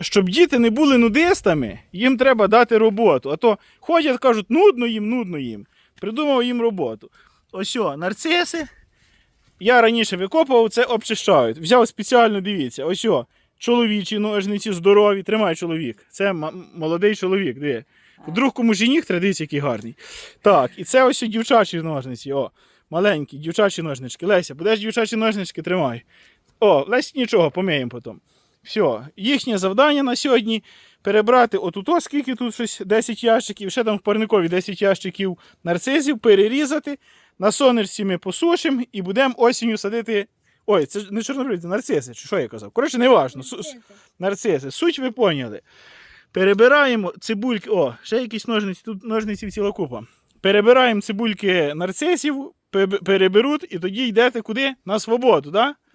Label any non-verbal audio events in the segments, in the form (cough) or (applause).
щоб діти не були нудистами, їм треба дати роботу. А то ходять, кажуть, нудно їм, нудно їм. Придумав їм роботу. Ось о, нарциси. Я раніше викопував, це обчищають. Взяв спеціально, дивіться, ось о, чоловічі ножниці здорові. Тримай чоловік. Це молодий чоловік. Диви. Вдруг комусь жених, треба який гарний. Так, і це ось дівчачі ножниці. О, маленькі, дівчачі ножнички. Леся, будеш дівчачі ножнички, тримай. О, Лесь нічого, поміємо потім. Все, їхнє завдання на сьогодні перебрати отут, скільки тут щось 10 ящиків, ще там в парникові 10 ящиків нарцизів, перерізати. На сонечці ми посушимо і будемо осінню садити. Ой, це не чорнобривці, нарциси, чи що я казав? Коротше, не важно. Нарциси. Суть ви поняли. Перебираємо цибульки. О, ще якісь ножниці, тут ножниці ціла купа. Перебираємо цибульки нарцисів, переберуть, і тоді йдете куди? На свободу, так? Да?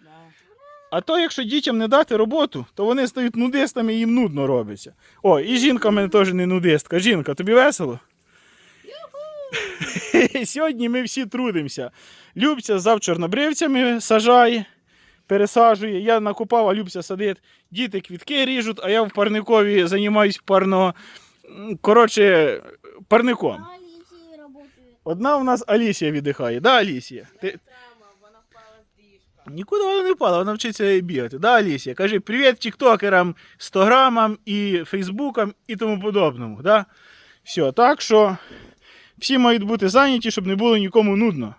А то, якщо дітям не дати роботу, то вони стають нудистами і їм нудно робиться. О, і жінка в мене теж не нудистка. Жінка, тобі весело? (laughs) Сьогодні ми всі трудимося. Любця зав чорнобривцями сажає, пересаджує. Я накопав, а Любця садить. Діти квітки ріжуть, а я в парникові займаюсь парно. Коротше, парником. Одна у нас Алісія віддихає. Да, Алісія? Ти... Тема, вона впала з ліжка. Нікуди вона не впала, вона вчиться бігати. Да, Алісія? Кажи привіт тіктокерам, стограмам і фейсбукам і тому подобному. Да? Все, так що всі мають бути зайняті, щоб не було нікому нудно.